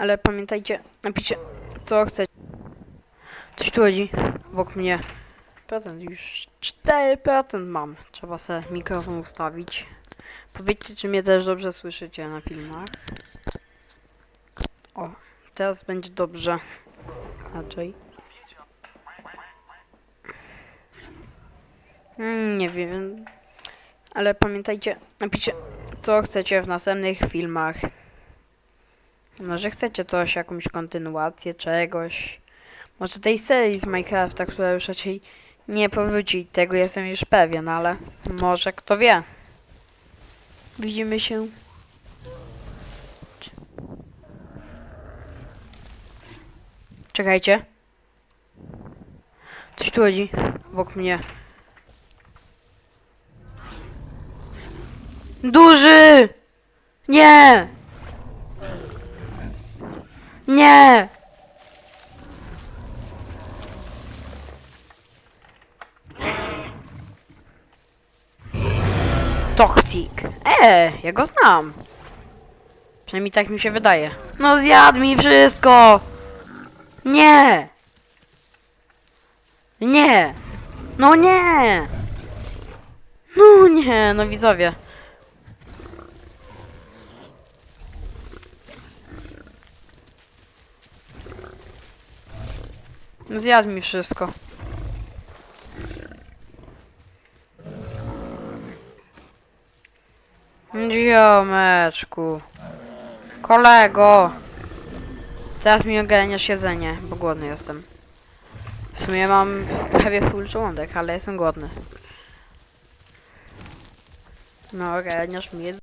Ale pamiętajcie, napiszcie co chcecie. Coś tu chodzi obok mnie. Procent już 4% mam. Trzeba sobie mikrofon ustawić. Powiedzcie, czy mnie też dobrze słyszycie na filmach. O, teraz będzie dobrze. Raczej. Mm, nie wiem. Ale pamiętajcie, napiszcie co chcecie w następnych filmach. Może chcecie coś, jakąś kontynuację czegoś. Może tej serii z Minecrafta, która już raczej nie powróci. Tego jestem już pewien, ale może kto wie. Widzimy się. Czekajcie. Coś tu chodzi obok mnie. Duży! Nie! Nie! Toxic. E, ja go znam. Przynajmniej tak mi się wydaje. No zjadł mi wszystko! Nie! Nie! No nie! No nie, no widzowie. Zjadł mi wszystko. Ziomeczku. Kolego. Teraz mi ogarniasz jedzenie, bo głodny jestem. W sumie mam prawie full żołądek, ale jestem głodny. No, ogarniasz mi jedzenie.